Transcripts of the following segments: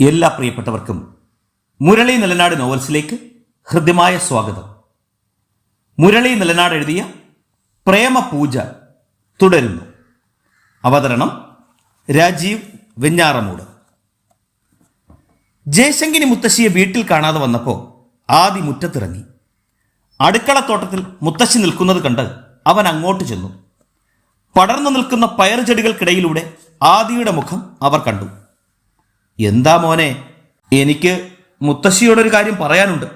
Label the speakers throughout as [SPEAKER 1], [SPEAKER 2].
[SPEAKER 1] എല്ലാ പ്രിയപ്പെട്ടവർക്കും മുരളി നിലനാട് നോവൽസിലേക്ക് ഹൃദ്യമായ സ്വാഗതം. മുരളി നിലനാട് എഴുതിയ പ്രേമപൂജ തുടരുന്നു. അവതരണം രാജീവ് വെഞ്ഞാറമൂട്. ജയശങ്കിനി മുത്തശ്ശിയെ വീട്ടിൽ കാണാതെ വന്നപ്പോൾ ആദി മുറ്റത്തിറങ്ങി. അടുക്കളത്തോട്ടത്തിൽ മുത്തശ്ശി നിൽക്കുന്നത് കണ്ട് അവൻ അങ്ങോട്ട് ചെന്നു. പടർന്നു നിൽക്കുന്ന പയർ ചെടികൾക്കിടയിലൂടെ ആദിയുടെ മുഖം അവർ കണ്ടു. എന്താ മോനെ? എനിക്ക് മുത്തശ്ശിയോടൊരു കാര്യം പറയാനുണ്ട്.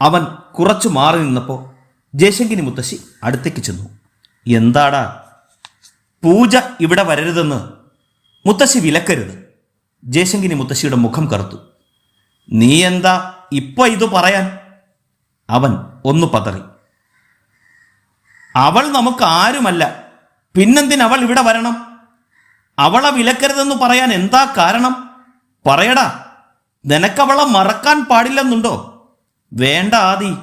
[SPEAKER 1] അവൻ കുറച്ചു മാറി നിന്നപ്പോൾ ജയശങ്കിനി മുത്തശ്ശി അടുത്തേക്ക് ചെന്നു. എന്താടാ? പൂജ ഇവിടെ വരരുതെന്ന് മുത്തശ്ശി വിലക്കരുത്. ജയശങ്കിനി മുത്തശ്ശിയുടെ മുഖം കറുത്തു. നീ എന്താ ഇപ്പൊ ഇത് പറയാൻ? അവൻ ഒന്ന് പതറി. അവൾ നമുക്ക് ആരുമല്ല. പിന്നെന്തിനവൾ ഇവിടെ വരണം? അവളെ വിലക്കരുതെന്ന് പറയാൻ എന്താ കാരണം? പറയടാ നിനക്കവളെ മറക്കാൻ പാടില്ലെന്നുണ്ടോ? വേണ്ട ആദി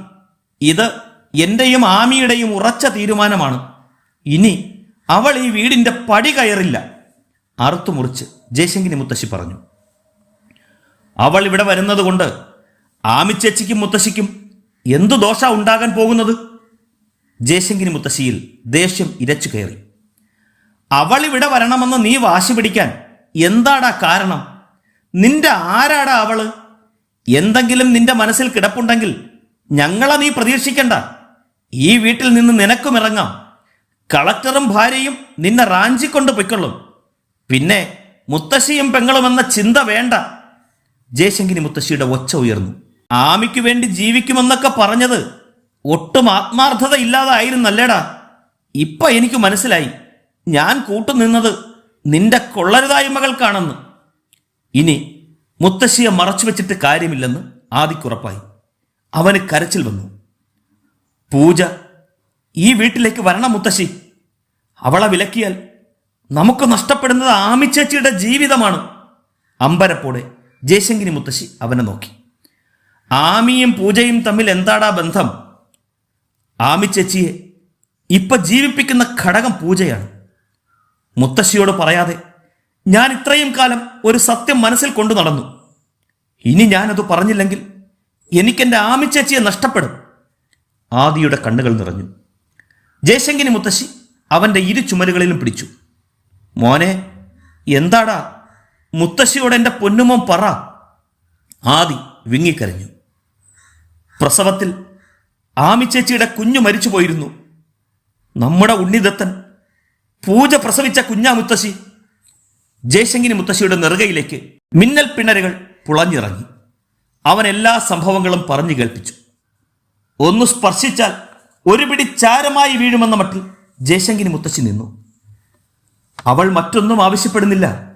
[SPEAKER 1] ഇത് എന്റെയും ആമിയുടെയും ഉറച്ച തീരുമാനമാണ്. ഇനി അവൾ ഈ വീടിന്റെ പടി കയറില്ല. അറുത്തു മുറിച്ച് ജയശങ്കിനി മുത്തശ്ശി പറഞ്ഞു. അവൾ ഇവിടെ വരുന്നത് കൊണ്ട് ആമിച്ചേച്ചിക്കും മുത്തശ്ശിക്കും എന്തു ദോഷ ഉണ്ടാകാൻ പോകുന്നത്? ജയശങ്കിനി മുത്തശ്ശിയിൽ ദേഷ്യം ഇരച്ചു കയറി. അവൾ ഇവിടെ വരണമെന്ന് നീ വാശി പിടിക്കാൻ എന്താടാ കാരണം? നിന്റെ ആരാടാ അവൾ? എന്തെങ്കിലും നിന്റെ മനസ്സിൽ കിടപ്പുണ്ടെങ്കിൽ ഞങ്ങളെ നീ പ്രതീക്ഷിക്കണ്ട. ഈ വീട്ടിൽ നിന്ന് നിനക്കും ഇറങ്ങാം. കളക്ടറും ഭാര്യയും നിന്നെ റാഞ്ചിക്കൊണ്ട് പൊയ്ക്കൊള്ളും. പിന്നെ മുത്തശ്ശിയും പെങ്ങളും എന്ന ചിന്ത വേണ്ട. ജയശങ്കിനി മുത്തശ്ശിയുടെ ഒച്ച ഉയർന്നു. ആമിക്ക് വേണ്ടി ജീവിക്കുമെന്നൊക്കെ പറഞ്ഞത് ഒട്ടും ആത്മാർത്ഥത ഇല്ലാതായിരുന്നല്ലേടാ. ഇപ്പൊ എനിക്ക് മനസ്സിലായി. ഞാൻ കൂട്ടുനിന്നത് നിന്റെ കൊള്ളരുതായ്മകൾക്കാണെന്ന് ഇനി മുത്തശ്ശിയെ മറച്ചു വെച്ചിട്ട് കാര്യമില്ലെന്ന് ആദിക്കുറപ്പായി അവന് കരച്ചിൽ വന്നു. പൂജ ഈ വീട്ടിലേക്ക് വരണം മുത്തശ്ശി. അവളെ വിലക്കിയാൽ നമുക്ക് നഷ്ടപ്പെടുന്നത് ആമിച്ചേച്ചിയുടെ ജീവിതമാണ്. അമ്പരപ്പോടെ ജയശങ്കിനി മുത്തശ്ശി അവനെ നോക്കി. ആമിയും പൂജയും തമ്മിൽ എന്താടാ ബന്ധം? ആമിച്ചേച്ചിയെ ഇപ്പൊ ജീവിപ്പിക്കുന്ന ഘടകം പൂജയാണ്. മുത്തശ്ശിയോട് പറയാതെ ഞാൻ ഇത്രയും കാലം ഒരു സത്യം മനസ്സിൽ കൊണ്ടു നടന്നു. ഇനി ഞാനത് പറഞ്ഞില്ലെങ്കിൽ എനിക്കെന്റെ ആമിച്ചേച്ചിയെ നഷ്ടപ്പെടും. ആദിയുടെ കണ്ണുകൾ നിറഞ്ഞു. ജയശങ്കിനി മുത്തശ്ശി അവന്റെ ഇരു ചുമലുകളിലും പിടിച്ചു. മോനെ എന്താടാ? മുത്തശ്ശിയോട് എന്റെ പൊന്നുമോൻ പറ. ആദി വിങ്ങിക്കരഞ്ഞു. പ്രസവത്തിൽ ആമിച്ചേച്ചിയുടെ കുഞ്ഞു മരിച്ചു പോയിരുന്നു നമ്മുടെ ഉണ്ണിദത്തൻ പൂജ പ്രസവിച്ച കുഞ്ഞാ മുത്തശ്ശി ജയശങ്കിനി മുത്തശ്ശിയുടെ നെറുകയിലേക്ക് മിന്നൽ പിണരുകൾ പുളഞ്ഞിറങ്ങി. അവൻ എല്ലാ സംഭവങ്ങളും പറഞ്ഞു കേൾപ്പിച്ചു. ഒന്ന് സ്പർശിച്ചാൽ ഒരു പിടി ചാരമായി വീഴുമെന്ന മട്ടിൽ ജയശങ്കിനി മുത്തശ്ശി നിന്നു. അവൾ മറ്റൊന്നും ആവശ്യപ്പെടുന്നില്ല.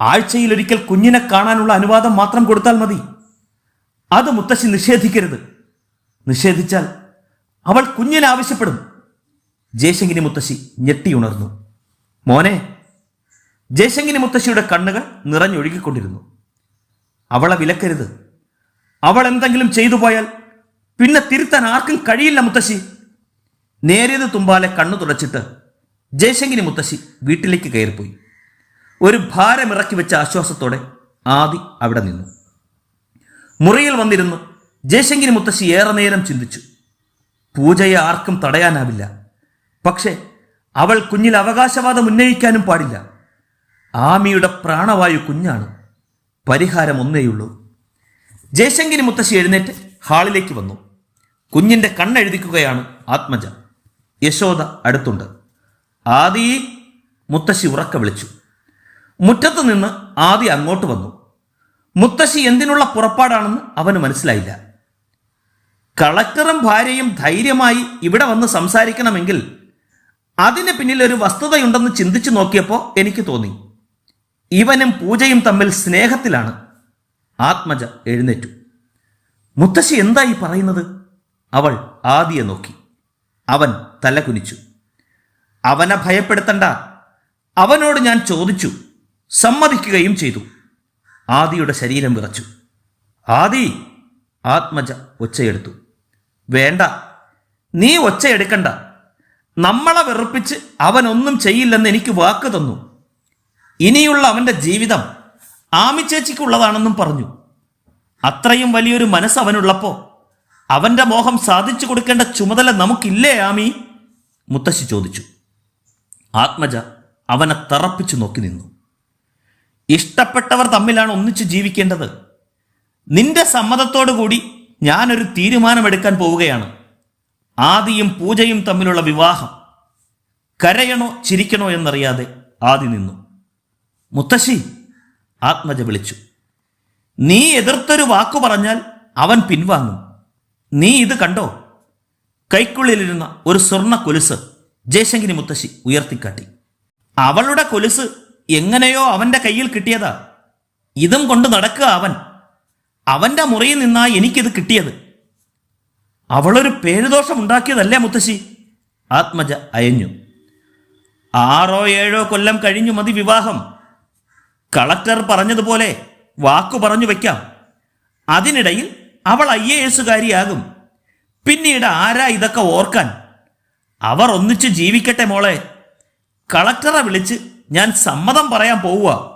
[SPEAKER 1] ആഴ്ചയിൽ ഒരിക്കൽ കുഞ്ഞിനെ കാണാനുള്ള അനുവാദം മാത്രം കൊടുത്താൽ മതി. അത് മുത്തശ്ശി നിഷേധിക്കരുത്. നിഷേധിച്ചാൽ അവൾ കുഞ്ഞിനെ ആവശ്യപ്പെടും. മുത്തശ്ശി ഞെട്ടിയുണർന്നു മോനെ ജയശങ്കിനി മുത്തശ്ശിയുടെ കണ്ണുകൾ നിറഞ്ഞൊഴുകിക്കൊണ്ടിരുന്നു. അവളെ വിലക്കരുത്. അവൾ എന്തെങ്കിലും ചെയ്തു പോയാൽ പിന്നെ തിരുത്താൻ ആർക്കും കഴിയില്ല മുത്തശ്ശി. നേരിയത് തുമ്പാലെ കണ്ണു തുടച്ചിട്ട് ജയശങ്കിനി മുത്തശ്ശി വീട്ടിലേക്ക് കയറിപ്പോയി. ഒരു ഭാരമിറക്കി വെച്ച ആശ്വാസത്തോടെ ആദി അവിടെ നിന്നു. മുറിയിൽ വന്നിരുന്നു ജയശങ്കിനി മുത്തശ്ശി ഏറെ നേരം ചിന്തിച്ചു. പൂജയെ ആർക്കും തടയാനാവില്ല. പക്ഷേ അവൾ കുഞ്ഞിൽ അവകാശവാദം ഉന്നയിക്കാനും പാടില്ല. ആമിയുടെ പ്രാണവായു കുഞ്ഞാണ്. പരിഹാരം ഒന്നേയുള്ളൂ. ജയശങ്കിന് മുത്തശ്ശി എഴുന്നേറ്റ് ഹാളിലേക്ക് വന്നു. കുഞ്ഞിന്റെ കണ്ണെഴുതിക്കുകയാണ് ആത്മജ. യശോദ അടുത്തുണ്ട്. ആദി മുത്തശ്ശി ഉറക്ക വിളിച്ചു. മുറ്റത്ത് നിന്ന് ആദി അങ്ങോട്ട് വന്നു. മുത്തശ്ശി എന്തിനുള്ള പുറപ്പാടാണെന്ന് അവന് മനസ്സിലായില്ല. കളക്ടറും ഭാര്യയും ധൈര്യമായി ഇവിടെ വന്ന് സംസാരിക്കണമെങ്കിൽ അതിന് പിന്നിൽ ഒരു വസ്തുതയുണ്ടെന്ന് ചിന്തിച്ചു നോക്കിയപ്പോൾ എനിക്ക് തോന്നി. ഇവനും പൂജയും തമ്മിൽ സ്നേഹത്തിലാണ്. ആത്മജ എഴുന്നേറ്റു. മുത്തശ്ശി എന്തായി പറയുന്നത്? അവൾ ആദിയെ നോക്കി. അവൻ തല കുനിച്ചു അവനെ ഭയപ്പെടുത്തണ്ട. അവനോട് ഞാൻ ചോദിച്ചു. സമ്മതിക്കുകയും ചെയ്തു. ആദിയുടെ ശരീരം വിറച്ചു. ആദി ആത്മജ ഒച്ചയെടുത്തു. വേണ്ട നീ ഒച്ചയെടുക്കണ്ട. നമ്മളെ വെറുപ്പിച്ച് അവനൊന്നും ചെയ്യില്ലെന്ന് എനിക്ക് വാക്ക് തന്നു. ഇനിയുള്ള അവന്റെ ജീവിതം ആമി ചേച്ചിക്കുള്ളതാണെന്നും പറഞ്ഞു. അത്രയും വലിയൊരു മനസ്സ് അവനുള്ളപ്പോൾ അവന്റെ മോഹം സാധിച്ചു കൊടുക്കേണ്ട ചുമതല നമുക്കില്ലേ ആമി? മുത്തശ്ശി ചോദിച്ചു. ആത്മജ അവനെ തറപ്പിച്ചു നോക്കി നിന്നു. ഇഷ്ടപ്പെട്ടവർ തമ്മിലാണ് ഒന്നിച്ചു ജീവിക്കേണ്ടത്. നിന്റെ സമ്മതത്തോടു കൂടി ഞാനൊരു തീരുമാനമെടുക്കാൻ പോവുകയാണ്. ആദിയും പൂജയും തമ്മിലുള്ള വിവാഹം കരയണോ ചിരിക്കണോ എന്നറിയാതെ ആദി നിന്നു. മുത്തശ്ശി ആത്മജ വിളിച്ചു. നീ എതിർത്തൊരു വാക്കു പറഞ്ഞാൽ അവൻ പിൻവാങ്ങും. നീ ഇത് കണ്ടോ? കൈക്കുള്ളിലിരുന്ന ഒരു സ്വർണ കൊലുസ് ജയശങ്കിനി മുത്തശ്ശി ഉയർത്തിക്കാട്ടി. അവളുടെ കൊലുസ് എങ്ങനെയോ അവന്റെ കയ്യിൽ കിട്ടിയതാ. ഇതും കൊണ്ട് നടക്കുക അവൻ. അവന്റെ മുറിയിൽ നിന്നാ എനിക്കിത് കിട്ടിയത്. അവളൊരു പേരുദോഷം ഉണ്ടാക്കിയതല്ലേ മുത്തശ്ശി? ആത്മജ അയഞ്ഞു. ആറോ ഏഴോ കൊല്ലം കഴിഞ്ഞു മതി വിവാഹം. കളക്ടർ പറഞ്ഞതുപോലെ വാക്കു പറഞ്ഞു വെക്കാം. അതിനിടയിൽ അവൾ ഐ എ എസുകാരിയാകും പിന്നീട് ആരാ ഇതൊക്കെ ഓർക്കാൻ? അവർ ഒന്നിച്ച് ജീവിക്കട്ടെ മോളെ. കളക്ടറെ വിളിച്ച് ഞാൻ സമ്മതം പറയാൻ പോവുക.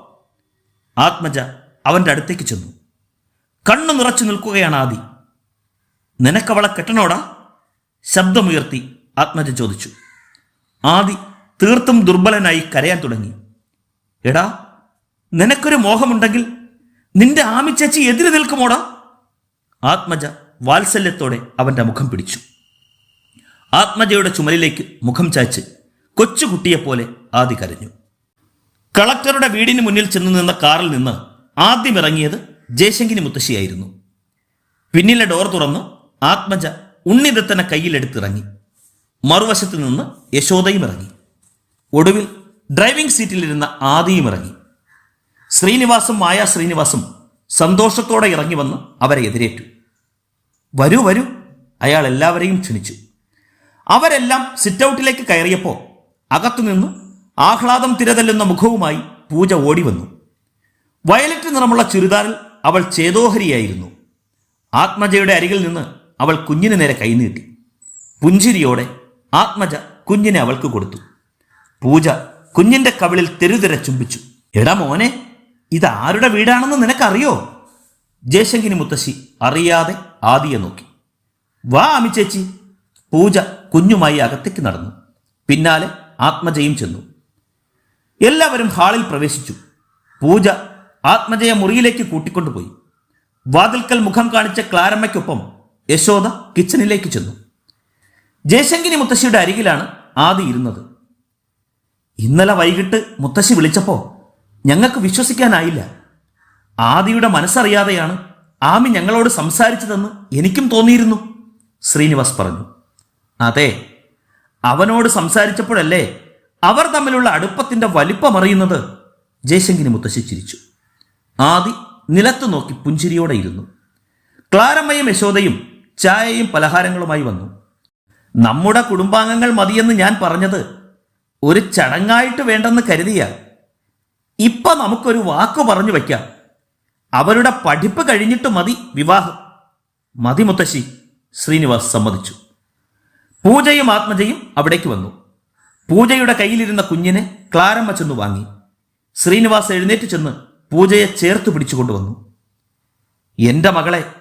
[SPEAKER 1] ആത്മജ അവന്റെ അടുത്തേക്ക് ചെന്നു. കണ്ണു നിറച്ചു നിൽക്കുകയാണ് ആദി. നിനക്കവളെ കെട്ടണോടാ? ശബ്ദമുയർത്തി ആത്മജ ചോദിച്ചു. ആദി തീർത്തും ദുർബലനായി കരയാൻ തുടങ്ങി. എടാ നിനക്കൊരു മോഹമുണ്ടെങ്കിൽ നിന്റെ ആമിച്ചേച്ചി എതിര് നിൽക്കുമോടാ? ആത്മജ വാത്സല്യത്തോടെ അവന്റെ മുഖം പിടിച്ചു. ആത്മജയുടെ ചുമലിലേക്ക് മുഖം ചായ്ച്ച് കൊച്ചുകുട്ടിയെപ്പോലെ ആദി കരഞ്ഞു. കളക്ടറുടെ വീടിന് മുന്നിൽ ചെന്ന് നിന്ന കാറിൽ നിന്ന് ആദ്യം ഇറങ്ങിയത് ജയശങ്കിനി മുത്തശ്ശിയായിരുന്നു. പിന്നിലെ ഡോർ തുറന്ന് ആത്മജ ഉണ്ണിദത്തനെ കയ്യിലെടുത്തിറങ്ങി. മറുവശത്ത് നിന്ന് യശോദയും ഇറങ്ങി. ഒടുവിൽ ഡ്രൈവിംഗ് സീറ്റിലിരുന്ന ആദിയും ഇറങ്ങി. ശ്രീനിവാസും മായ ശ്രീനിവാസും സന്തോഷത്തോടെ ഇറങ്ങി വന്ന് അവരെ എതിരേറ്റു. വരൂ വരൂ. അയാൾ എല്ലാവരെയും ക്ഷണിച്ചു. അവരെല്ലാം സിറ്റൗട്ടിലേക്ക് കയറിയപ്പോൾ അകത്തുനിന്ന് ആഹ്ലാദം തിരതല്ലുന്ന മുഖവുമായി പൂജ ഓടി വന്നു വയലറ്റ് നിറമുള്ള ചുരിദാറിൽ അവൾ ചേതോഹരിയായിരുന്നു. ആത്മജയുടെ അരികിൽ നിന്ന് അവൾ കുഞ്ഞിന് നേരെ കൈനീട്ടി പുഞ്ചിരിയോടെ ആത്മജ കുഞ്ഞിനെ അവൾക്ക് കൊടുത്തു. പൂജ കുഞ്ഞിന്റെ കവിളിൽ തെരുതിര ചുംബിച്ചു. എടാ മോനെ ഇത് ആരുടെ വീടാണെന്ന് നിനക്കറിയോ? ജയശങ്കിനി മുത്തശ്ശി അറിയാതെ ആദിയെ നോക്കി. വാ അമിച്ചേച്ചി. പൂജ കുഞ്ഞുമായി അകത്തേക്ക് നടന്നു. പിന്നാലെ ആത്മജയും ചെന്നു. എല്ലാവരും ഹാളിൽ പ്രവേശിച്ചു. പൂജ ആത്മജയ മുറിയിലേക്ക് കൂട്ടിക്കൊണ്ടുപോയി. വാതിൽക്കൽ മുഖം കാണിച്ച ക്ലാരമ്മയ്ക്കൊപ്പം യശോദ കിച്ചണിലേക്ക് ചെന്നു. ജയശങ്കിനി മുത്തശ്ശിയുടെ അരികിലാണ് ആദി ഇരുന്നത്. ഇന്നലെ വൈകിട്ട് മുത്തശ്ശി വിളിച്ചപ്പോൾ ഞങ്ങൾക്ക് വിശ്വസിക്കാനായില്ല. ആദിയുടെ മനസ്സറിയാതെയാണ് ആമി ഞങ്ങളോട് സംസാരിച്ചതെന്ന് എനിക്കും തോന്നിയിരുന്നു. ശ്രീനിവാസ് പറഞ്ഞു അതെ അവനോട് സംസാരിച്ചപ്പോഴല്ലേ അവർ തമ്മിലുള്ള അടുപ്പത്തിന്റെ വലിപ്പമറിയുന്നത്? ജയശങ്കിനി മുത്തശ്ശി ചിരിച്ചു. ആദി നിലത്തു നോക്കി പുഞ്ചിരിയോടെ ഇരുന്നു. ക്ലാരമ്മയും യശോദയും ചായയും പലഹാരങ്ങളുമായി വന്നു. നമ്മുടെ കുടുംബാംഗങ്ങൾ മതിയെന്ന് ഞാൻ പറഞ്ഞത് ഒരു ചടങ്ങായിട്ട് വേണ്ടെന്ന് കരുതിയ. ഇപ്പൊ നമുക്കൊരു വാക്ക് പറഞ്ഞു വയ്ക്കാം അവരുടെ പഠിപ്പ് കഴിഞ്ഞിട്ട് മതി വിവാഹം. മതി മുത്തശ്ശി ശ്രീനിവാസ് സമ്മതിച്ചു. പൂജയും ആത്മജയും അവിടേക്ക് വന്നു. പൂജയുടെ കയ്യിലിരുന്ന കുഞ്ഞിനെ ക്ലാരമ്മ ചെന്ന് വാങ്ങി. ശ്രീനിവാസ് എഴുന്നേറ്റ് ചെന്ന് പൂജയെ ചേർത്ത് പിടിച്ചുകൊണ്ടുവന്നു. എന്റെ മകളെ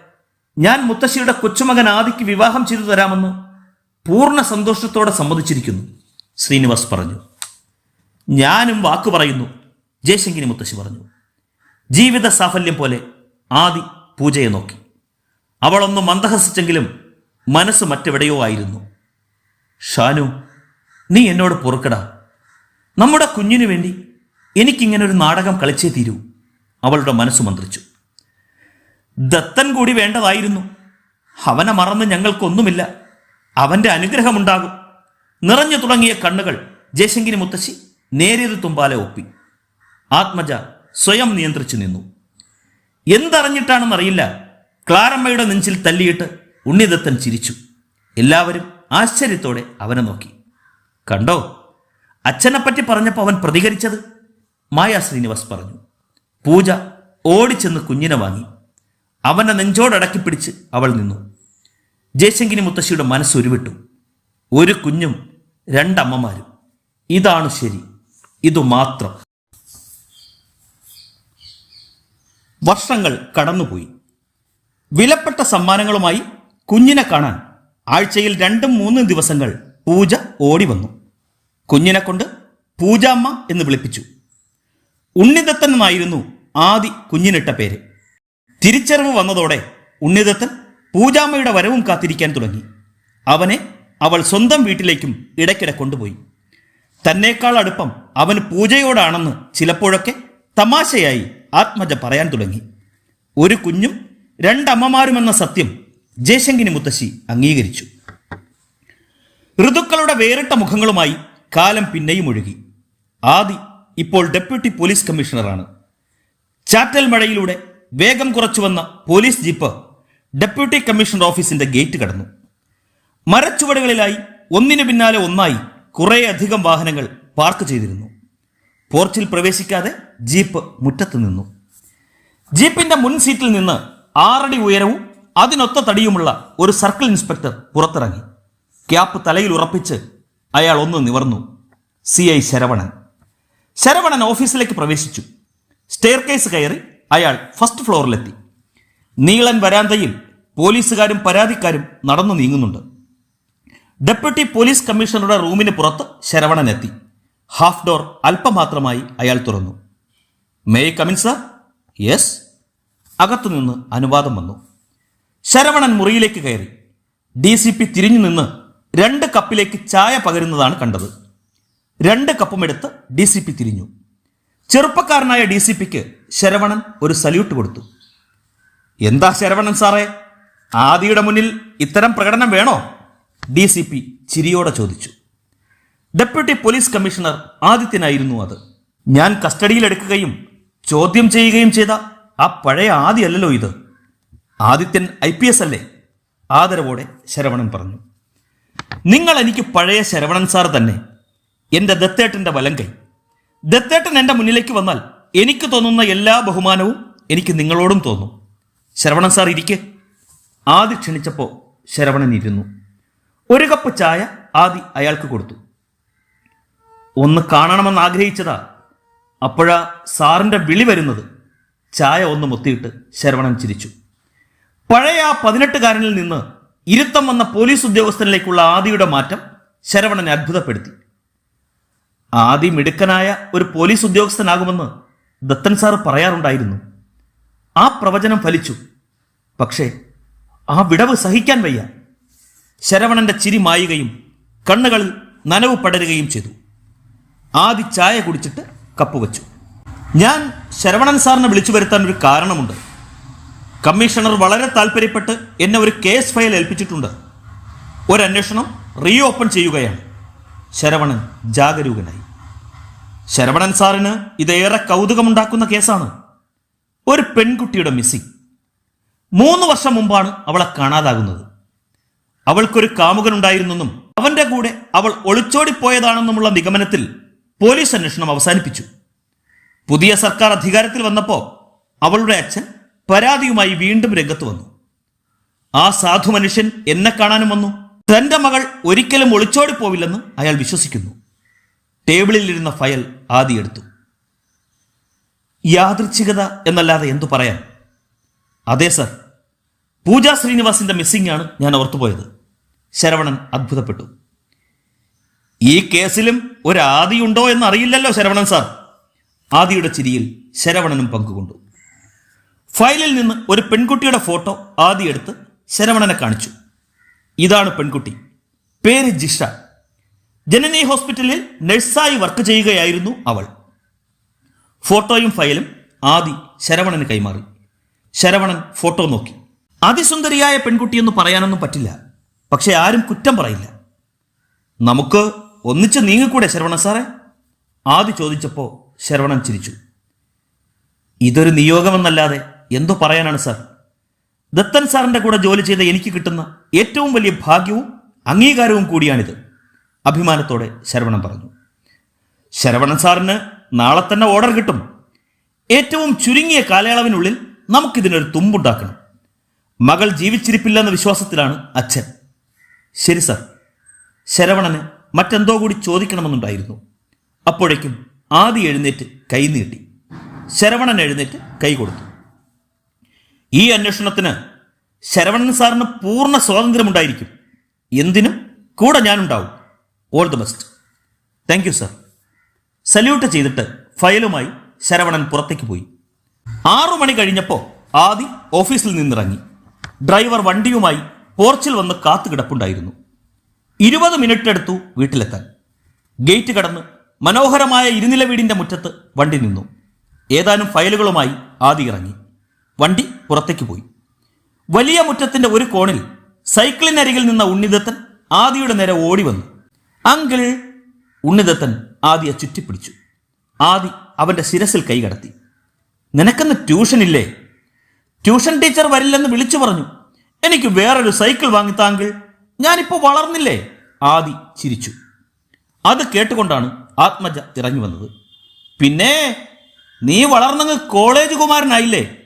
[SPEAKER 1] ഞാൻ മുത്തശ്ശിയുടെ കൊച്ചുമകൻ ആദിക്ക് വിവാഹം ചെയ്തു തരാമെന്ന് പൂർണ സന്തോഷത്തോടെ സമ്മതിച്ചിരിക്കുന്നു ശ്രീനിവാസ് പറഞ്ഞു. ഞാനും വാക്കു പറയുന്നു. ജയശങ്കിനി മുത്തശ്ശി പറഞ്ഞു ജീവിത സാഫല്യം പോലെ ആദി പൂജയെ നോക്കി. അവളൊന്ന് മന്ദഹസിച്ചെങ്കിലും മനസ്സ് മറ്റെവിടെയോ ആയിരുന്നു. ഷാനു നീ എന്നോട് പൊറുക്കടാ. നമ്മുടെ കുഞ്ഞിനു വേണ്ടി എനിക്കിങ്ങനൊരു നാടകം കളിച്ചേ തീരൂ അവളുടെ മനസ്സ് മന്ത്രിച്ചു. ദത്തൻ കൂടി വേണ്ടതായിരുന്നു. അവനെ മറന്ന് ഞങ്ങൾക്കൊന്നുമില്ല. അവന്റെ അനുഗ്രഹമുണ്ടാകും. നിറഞ്ഞു തുടങ്ങിയ കണ്ണുകൾ ജയശങ്കിനി മുത്തശ്ശി നേരിയത് തുമ്പാലെ ഒപ്പി. ആത്മജ സ്വയം നിയന്ത്രിച്ചു നിന്നു. എന്തറിഞ്ഞിട്ടാണെന്നറിയില്ല ക്ലാരമ്മയുടെ നെഞ്ചിൽ തല്ലിയിട്ട് ഉണ്ണിദത്തൻ ചിരിച്ചു. എല്ലാവരും ആശ്ചര്യത്തോടെ അവനെ നോക്കി. കണ്ടോ? അച്ഛനെപ്പറ്റി പറഞ്ഞപ്പോൾ അവൻ പ്രതികരിച്ചത്? മായ ശ്രീനിവാസ് പറഞ്ഞു. പൂജ ഓടിച്ചെന്ന് കുഞ്ഞിനെ വാങ്ങി. അവനെ നെഞ്ചോടടക്കി പിടിച്ച് അവൾ നിന്നു. ജയശങ്കിനി മുത്തശ്ശിയുടെ മനസ്സ് ഉരുവിട്ടു. ഒരു കുഞ്ഞും രണ്ടമ്മമാരും. ഇതാണ് ശരി. ഇതു മാത്രം വർഷങ്ങൾ കടന്നുപോയി. വിലപ്പെട്ട സമ്മാനങ്ങളുമായി കുഞ്ഞിനെ കാണാൻ ആഴ്ചയിൽ രണ്ടും മൂന്നും ദിവസങ്ങൾ പൂജ ഓടി വന്നു. കുഞ്ഞിനെ കൊണ്ട് പൂജാമ്മ എന്ന് വിളിപ്പിച്ചു. ഉണ്ണിദത്തൻ എന്നായിരുന്നു ആദി കുഞ്ഞിനിട്ട പേര്. തിരിച്ചറിവ് വന്നതോടെ ഉണ്ണിദത്തൻ പൂജാമ്മയുടെ വരവും കാത്തിരിക്കാൻ തുടങ്ങി. അവനെ അവൾ സ്വന്തം വീട്ടിലേക്കും ഇടയ്ക്കിടെ കൊണ്ടുപോയി. തന്നേക്കാൾ അടുപ്പം അവന് പൂജയോടാണെന്ന് ചിലപ്പോഴൊക്കെ തമാശയായി ആത്മജ പറയാൻ തുടങ്ങി. ഒരു കുഞ്ഞും രണ്ടമ്മമാരുമെന്ന സത്യം ജയശങ്കിനി മുത്തശ്ശി അംഗീകരിച്ചു. ഋതുക്കളുടെ വേറിട്ട മുഖങ്ങളുമായി കാലം പിന്നെയും ഒഴുകി. ആദി ഇപ്പോൾ ഡെപ്യൂട്ടി പോലീസ് കമ്മീഷണറാണ്. ചാറ്റൽ മഴയിലൂടെ വേഗം കുറച്ചു വന്ന പോലീസ് ജീപ്പ് ഡെപ്യൂട്ടി കമ്മീഷണർ ഓഫീസിന്റെ ഗേറ്റ് കടന്നു. മരച്ചുവടുകളിലായി ഒന്നിനു പിന്നാലെ ഒന്നായി കുറേയധികം വാഹനങ്ങൾ പാർക്ക് ചെയ്തിരുന്നു. പോർച്ചിൽ പ്രവേശിക്കാതെ ജീപ്പ് മുറ്റത്ത് നിന്നു. ജീപ്പിന്റെ മുൻ സീറ്റിൽ നിന്ന് ആറടി ഉയരവും അതിനൊത്ത തടിയുമുള്ള ഒരു സർക്കിൾ ഇൻസ്പെക്ടർ പുറത്തിറങ്ങി. ക്യാപ്പ് തലയിൽ ഉറപ്പിച്ച് അയാൾ ഒന്ന് നിവർന്നു. C I Saravanan. ശരവണൻ ഓഫീസിലേക്ക് പ്രവേശിച്ചു. സ്റ്റെയർ കേസ് കയറി അയാൾ ഫസ്റ്റ് ഫ്ലോറിലെത്തി. നീളൻ വരാന്തയിൽ പോലീസുകാരും പരാതിക്കാരും നടന്നു നീങ്ങുന്നുണ്ട്. ഡെപ്യൂട്ടി പോലീസ് കമ്മീഷണറുടെ റൂമിന് പുറത്ത് ശരവണൻ എത്തി. ഹാഫ് ഡോർ അല്പമാത്രമായി അയാൾ തുറന്നു. മേ കമിൻ സർ യെസ് അകത്തുനിന്ന് അനുവാദം വന്നു. ശരവണൻ മുറിയിലേക്ക് കയറി. ഡി സി പി തിരിഞ്ഞു നിന്ന് രണ്ട് കപ്പിലേക്ക് ചായ പകരുന്നതാണ് കണ്ടത്. രണ്ട് കപ്പുമെടുത്ത് ഡി സി പി തിരിഞ്ഞു. ചെറുപ്പക്കാരനായ ഡി സി പിക്ക് ശരവണൻ ഒരു സല്യൂട്ട് കൊടുത്തു. എന്താ ശരവണൻ സാറേ? ആദിയുടെ മുന്നിൽ ഇത്തരം പ്രകടനം വേണോ? ഡി സി പി ചിരിയോടെ ചോദിച്ചു. ഡെപ്യൂട്ടി പോലീസ് കമ്മീഷണർ ആദിത്യനായിരുന്നു അത്. ഞാൻ കസ്റ്റഡിയിലെടുക്കുകയും ചോദ്യം ചെയ്യുകയും ചെയ്ത ആ പഴയ ആദിയല്ലല്ലോ ഇത്. ആദിത്യൻ ഐ പി എസ് അല്ലേ? ആദരവോടെ ശരവണൻ പറഞ്ഞു. നിങ്ങൾ എനിക്ക് പഴയ ശരവണൻ സാർ തന്നെ. എന്റെ ദത്തേട്ടന്റെ വലം കൈ ദത്തേട്ടൻ എന്റെ മുന്നിലേക്ക് വന്നാൽ എനിക്ക് തോന്നുന്ന എല്ലാ ബഹുമാനവും എനിക്ക് നിങ്ങളോടും തോന്നും. ശരവണൻ സാർ ഇരിക്കെ. ആദി ക്ഷണിച്ചപ്പോൾ ശരവണൻ ഇരുന്നു. ഒരു കപ്പ് ചായ ആദി അയാൾക്ക് കൊടുത്തു. ഒന്ന് കാണണമെന്ന് ആഗ്രഹിച്ചതാ. അപ്പോഴാ സാറിന്റെ വിളി വരുന്നത്. ചായ ഒന്ന് മുത്തിയിട്ട് ശരവണൻ ചിരിച്ചു. പഴയ ആ പതിനെട്ടുകാരനിൽ നിന്ന് ഇരുത്തം വന്ന പോലീസ് ഉദ്യോഗസ്ഥനിലേക്കുള്ള ആദിയുടെ മാറ്റം ശരവണനെ അത്ഭുതപ്പെടുത്തി. ആദി മിടുക്കനായ ഒരു പോലീസ് ഉദ്യോഗസ്ഥനാകുമെന്ന് ദത്തൻ സാർ പറയാറുണ്ടായിരുന്നു. ആ പ്രവചനം ഫലിച്ചു. പക്ഷേ ആ വിടവ് സഹിക്കാൻ വയ്യ. ശരവണന്റെ ചിരി മായുകയും കണ്ണുകളിൽ നനവ് പടരുകയും ചെയ്തു. ആദി ചായ കുടിച്ചിട്ട് കപ്പ് വെച്ചു. ഞാൻ ശരവണൻ സാറിനെ വിളിച്ചു വരുത്താൻ ഒരു കാരണമുണ്ട്. കമ്മീഷണർ വളരെ താല്പര്യപ്പെട്ട് എന്നെ ഒരു കേസ് ഫയൽ ഏൽപ്പിച്ചിട്ടുണ്ട്. ഒരു അന്വേഷണം റീ ഓപ്പൺ ചെയ്യുകയാണ്. ശരവണൻ ജാഗരൂകനായി. ശരവണൻ സാറിന് ഇതേറെ കൗതുകമുണ്ടാക്കുന്ന കേസാണ്. ഒരു പെൺകുട്ടിയുടെ മിസ്സിംഗ് മൂന്ന് വർഷം മുമ്പാണ് അവളെ കാണാതാകുന്നത്. അവൾക്കൊരു കാമുകനുണ്ടായിരുന്നെന്നും അവന്റെ കൂടെ അവൾ ഒളിച്ചോടിപ്പോയതാണെന്നുമുള്ള നിഗമനത്തിൽ പോലീസ് അന്വേഷണം അവസാനിപ്പിച്ചു. പുതിയ സർക്കാർ അധികാരത്തിൽ വന്നപ്പോൾ അവളുടെ അച്ഛൻ പരാതിയുമായി വീണ്ടും രംഗത്ത് വന്നു. ആ സാധു മനുഷ്യൻ എന്നെ കാണാനും വന്നു. തന്റെ മകൾ ഒരിക്കലും ഒളിച്ചോടി പോവില്ലെന്ന് അയാൾ വിശ്വസിക്കുന്നു. ടേബിളിൽ ഇരുന്ന ഫയൽ ആദ്യെടുത്തു യാദൃച്ഛികത എന്നല്ലാതെ എന്തു പറയാം അതെ സർ പൂജാ ശ്രീനിവാസിന്റെ മിസ്സിംഗ് ആണ് ഞാൻ ഓർത്തുപോയത്. ശരവണൻ അത്ഭുതപ്പെട്ടു. ഈ കേസിലും ഒരു എന്നറിയില്ലല്ലോ ശരവണൻ സാർ. ആദിയുടെ ചിരിയിൽ ശരവണനും പങ്കുകൊണ്ടു. ഫയലിൽ നിന്ന് ഒരു പെൺകുട്ടിയുടെ ഫോട്ടോ ആദി എടുത്ത് ശരവണനെ കാണിച്ചു. ഇതാണ് പെൺകുട്ടി. പേര് ജിഷ. ജനനി ഹോസ്പിറ്റലിൽ നഴ്സായി വർക്ക് ചെയ്യുകയായിരുന്നു അവൾ. ഫോട്ടോയും ഫയലും ആദി ശരവണന് കൈമാറി. ശരവണൻ ഫോട്ടോ നോക്കി. അതിസുന്ദരിയായ പെൺകുട്ടിയെന്ന് പറയാനൊന്നും പറ്റില്ല. പക്ഷെ ആരും കുറ്റം പറയില്ല. നമുക്ക് ഒന്നിച്ച് നീങ്ങിക്കൂടെ ശരവണ സാറേ? ആദി ചോദിച്ചപ്പോൾ ശരവണൻ ചിരിച്ചു. ഇതൊരു നിയോഗമെന്നല്ലാതെ എന്തോ പറയാനാണ് സാർ. ദത്തൻ സാറിന്റെ കൂടെ ജോലി ചെയ്ത എനിക്ക് കിട്ടുന്ന ഏറ്റവും വലിയ ഭാഗ്യവും അംഗീകാരവും കൂടിയാണിത്. അഭിമാനത്തോടെ ശരവണൻ പറഞ്ഞു. ശരവണൻ സാറിന് നാളെ തന്നെ ഓർഡർ കിട്ടും. ഏറ്റവും ചുരുങ്ങിയ കാലയളവിനുള്ളിൽ നമുക്കിതിനൊരു തുമ്പുണ്ടാക്കണം. മകൾ ജീവിച്ചിരിപ്പില്ലെന്ന വിശ്വാസത്തിലാണ് അച്ഛൻ. ശരി സർ. ശരവണന് മറ്റെന്തോ കൂടി ചോദിക്കണമെന്നുണ്ടായിരുന്നു. അപ്പോഴേക്കും ആദി എഴുന്നേറ്റ് കൈ നീട്ടി. ശരവണൻ എഴുന്നേറ്റ് കൈ കൊടുത്തു. ഈ അന്വേഷണത്തിന് ശരവണൻ സാറിന് പൂർണ സ്വാതന്ത്ര്യമുണ്ടായിരിക്കും. എന്തിനും കൂടെ ഞാനുണ്ടാവും. All the best thank you sir salute ചെയ്തിട്ട് ഫയലുമായി ശരവണൻ പുറത്തേക്ക് പോയി. ആറു മണി കഴിഞ്ഞപ്പോൾ ആദി ഓഫീസിൽ നിന്നിറങ്ങി. ഡ്രൈവർ വണ്ടിയുമായി പോർച്ചിൽ വന്ന് കാത്തു കിടപ്പുണ്ടായിരുന്നു ഇരുപത് മിനിറ്റ് എടുത്തു വീട്ടിലെത്താൻ. ഗേറ്റ് കടന്ന് മനോഹരമായ ഇരുനില വീടിന്റെ മുറ്റത്ത് വണ്ടി നിന്നു. ഏതാനും ഫയലുകളുമായി ആദി ഇറങ്ങി. വണ്ടി പുറത്തേക്ക് പോയി. വലിയ മുറ്റത്തിന്റെ ഒരു കോണിൽ സൈക്കിളിനരികിൽ നിന്ന ഉണ്ണിതത്തൻ ആദിയുടെ നേരെ ഓടി വന്നു. അങ്കിൾ ഉണ്ണിതത്തൻ ആദിയെ ചുറ്റിപ്പിടിച്ചു. ആദി അവന്റെ ശിരസിൽ കൈ കടത്തി. നിനക്കെന്ന് ട്യൂഷൻ ഇല്ലേ? ട്യൂഷൻ ടീച്ചർ വരില്ലെന്ന് വിളിച്ചു പറഞ്ഞു. എനിക്ക് വേറൊരു സൈക്കിൾ വാങ്ങിത്താങ്കിൾ ഞാനിപ്പോ വളർന്നില്ലേ? ആദി ചിരിച്ചു. അത് കേട്ടുകൊണ്ടാണ് ആത്മജ ഇറങ്ങി വന്നത്. പിന്നെ നീ വളർന്നങ്ങ് കോളേജ് കുമാരനായില്ലേ?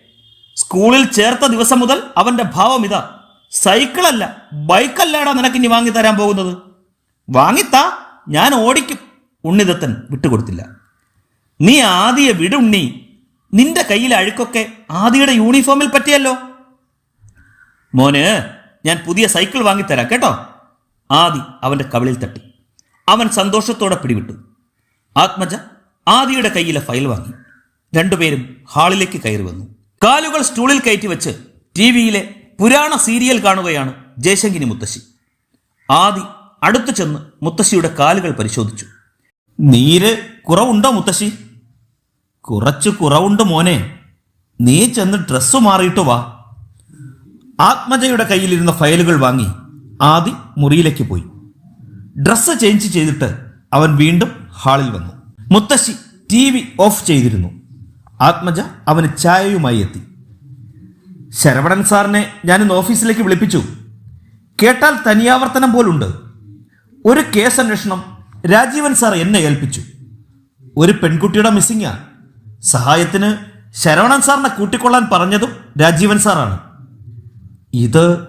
[SPEAKER 1] സ്കൂളിൽ ചേർത്ത ദിവസം മുതൽ അവന്റെ ഭാവം ഇതാ. സൈക്കിളല്ല ബൈക്കല്ലാടാ നിനക്ക് ഇനി വാങ്ങി തരാൻ പോകുന്നത്. വാങ്ങിത്താ ഞാൻ ഓടിക്കും. ഉണ്ണിതത്തൻ വിട്ടുകൊടുത്തില്ല. നീ ആദിയെ വിടുണ്ണി നിന്റെ കയ്യിലെ അഴുക്കൊക്കെ ആദിയുടെ യൂണിഫോമിൽ പറ്റിയല്ലോ. മോന് ഞാൻ പുതിയ സൈക്കിൾ വാങ്ങിത്തരാം കേട്ടോ? ആദി അവന്റെ കവിളിൽ തട്ടി. അവൻ സന്തോഷത്തോടെ പിടിവിട്ടു. ആത്മജ ആദിയുടെ കയ്യിലെ ഫയൽ വാങ്ങി. രണ്ടുപേരും ഹാളിലേക്ക് കയറി വന്നു. കാലുകൾ സ്റ്റൂളിൽ കയറ്റി വെച്ച് ടി വിയിലെ പുരാണ സീരിയൽ കാണുകയാണ് ജയശങ്കിനി മുത്തശ്ശി. ആദി അടുത്തു ചെന്ന് മുത്തശ്ശിയുടെ കാലുകൾ പരിശോധിച്ചു. നീര് കുറവുണ്ടോ മുത്തശ്ശി? കുറച്ച് കുറവുണ്ട് മോനെ. നീ ചെന്ന് ഡ്രസ്സ് മാറിയിട്ട് വാ. ആത്മജയുടെ കയ്യിലിരുന്ന ഫയലുകൾ വാങ്ങി ആദി മുറിയിലേക്ക് പോയി. ഡ്രസ്സ് ചേഞ്ച് ചെയ്തിട്ട് അവൻ വീണ്ടും ഹാളിൽ വന്നു. മുത്തശ്ശി ടി വി ഓഫ് ചെയ്തിരുന്നു. ആത്മജ അവന് ചായയുമായി എത്തി. ശരവണൻ സാറിനെ ഞാൻ ഇന്ന് ഓഫീസിലേക്ക് വിളിപ്പിച്ചു. കേട്ടാൽ തനിയാവർത്തനം പോലുണ്ട്. ഒരു കേസ് അന്വേഷണം രാജീവൻ സാർ എന്നെ ഏൽപ്പിച്ചു. ഒരു പെൺകുട്ടിയുടെ മിസ്സിങ്ങാ സഹായത്തിന് ശരവണൻ സാറിനെ കൂട്ടിക്കൊള്ളാൻ പറഞ്ഞതും രാജീവൻ സാറാണ്. ഇത്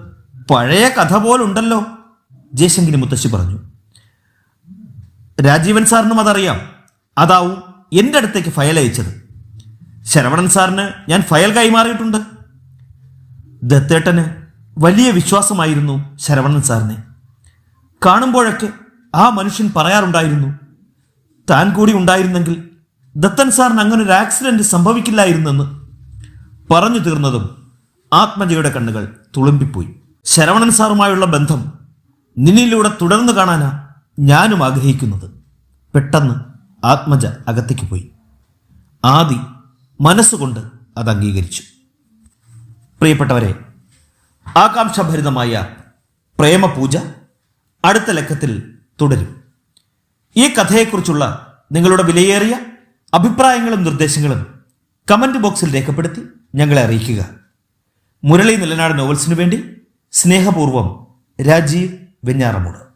[SPEAKER 1] പഴയ കഥ പോലുണ്ടല്ലോ ജയശങ്കരി മുത്തശ്ശി പറഞ്ഞു. രാജീവൻ സാറിനും അതറിയാം. അതാവും എന്റെ അടുത്തേക്ക് ഫയൽ അയച്ചത്. ശരവണൻ സാറിന് ഞാൻ ഫയൽ കൈമാറിയിട്ടുണ്ട്. ദത്തേട്ടന് വലിയ വിശ്വാസമായിരുന്നു ശരവണൻ സാറിനെ. കാണുമ്പോഴൊക്കെ ആ മനുഷ്യൻ പറയാറുണ്ടായിരുന്നു താൻ കൂടി ഉണ്ടായിരുന്നെങ്കിൽ ദത്തൻ സാറിന് അങ്ങനെ ഒരു ആക്സിഡന്റ് സംഭവിക്കില്ലായിരുന്നെന്ന് പറഞ്ഞു തീർന്നതും ആത്മജയുടെ കണ്ണുകൾ തുളുമ്പിപ്പോയി. ശരവണൻ സാറുമായുള്ള ബന്ധം നിന്നിലൂടെ തുടർന്ന് കാണാനാ ഞാനും ആഗ്രഹിക്കുന്നത്. പെട്ടെന്ന് ആത്മജ അകത്തേക്ക് പോയി. ആദി മനസ്സുകൊണ്ട് അത് അംഗീകരിച്ചു. പ്രിയപ്പെട്ടവരെ ആകാംക്ഷഭരിതമായ പ്രേമപൂജ അടുത്ത ലക്കത്തിൽ തുടരും. ഈ കഥയെക്കുറിച്ചുള്ള നിങ്ങളുടെ വിലയേറിയ അഭിപ്രായങ്ങളും നിർദ്ദേശങ്ങളും കമന്റ് ബോക്സിൽ രേഖപ്പെടുത്തി ഞങ്ങളെ അറിയിക്കുക. മുരളി നിലനാട് നോവൽസിനു വേണ്ടി സ്നേഹപൂർവം രാജീവ് വെഞ്ഞാറമൂട്.